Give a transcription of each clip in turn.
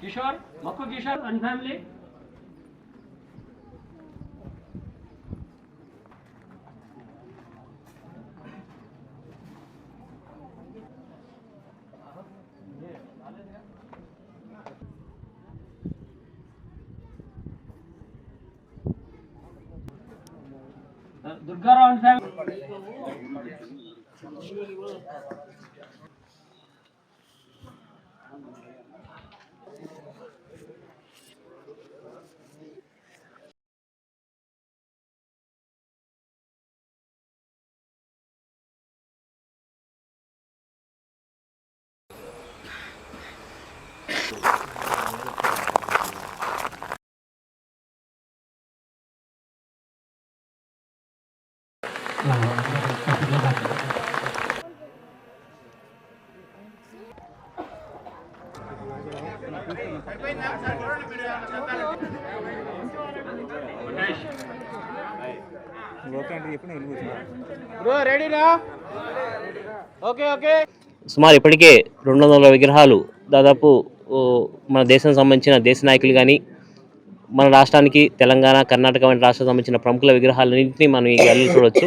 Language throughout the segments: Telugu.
Kishore, Mako Kishore and family. Uh, Durgaron family. సుమారు ఇప్పటికే రెండు వందల విగ్రహాలు దాదాపు మన దేశం సంబంధించిన దేశ నాయకులు కానీ మన రాష్ట్రానికి తెలంగాణ కర్ణాటక వంటి రాష్ట్రాలకు సంబంధించిన ప్రముఖుల విగ్రహాలన్నింటినీ మనం ఈ గ్యాలరీలో చూడవచ్చు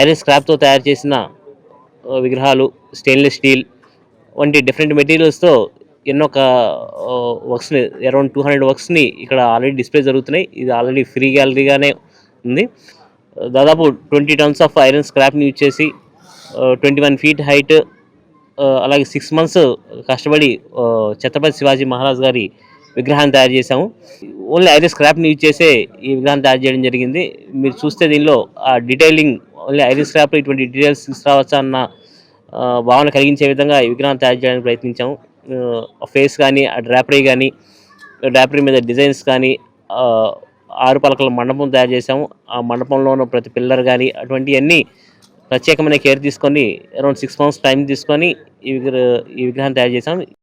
ఐరన్ స్క్రాప్తో తయారు చేసిన విగ్రహాలు స్టెయిన్లెస్ స్టీల్ వంటి డిఫరెంట్ మెటీరియల్స్తో ఎన్నో ఒక వర్క్స్ని అరౌండ్ టూ హండ్రెడ్ వర్క్స్ని ఇక్కడ ఆల్రెడీ డిస్ప్లే జరుగుతున్నాయి. ఇది ఆల్రెడీ ఫ్రీ గ్యాలరీగానే ఉంది. దాదాపు ట్వంటీ టన్స్ ఆఫ్ ఐరన్ స్క్రాప్ని యూజ్ చేసి ట్వంటీ వన్ ఫీట్ హైట్ అలాగే సిక్స్ మంత్స్ కష్టపడి ఛత్రపతి శివాజీ మహారాజ్ గారి విగ్రహాన్ని తయారు చేశాము. ఓన్లీ ఐరన్ స్క్రాప్ని యూజ్ చేసే ఈ విగ్రహాన్ని తయారు చేయడం జరిగింది. మీరు చూస్తే దీనిలో ఆ డీటెయిలింగ్ ఓన్లీ ఐరన్ స్క్రాప్లో ఇటువంటి డీటెయిల్స్ తీసుకురావచ్చా అన్న భావన కలిగించే విధంగా ఈ విగ్రహాన్ని తయారు చేయడానికి ప్రయత్నించాము. ఫేస్ కానీ ఆ డ్రాపరీ కానీ డ్రాపరీ మీద డిజైన్స్ కానీ ఆరు పలకల మండపం తయారు చేసాము ఆ మండపంలో ఉన్న ప్రతి పిల్లర్ కానీ అటువంటివన్నీ ప్రత్యేకమైన కేర్ తీసుకొని అరౌండ్ సిక్స్ మంత్స్ టైం తీసుకొని ఈ విగ్రహ ఈ తయారు చేసాం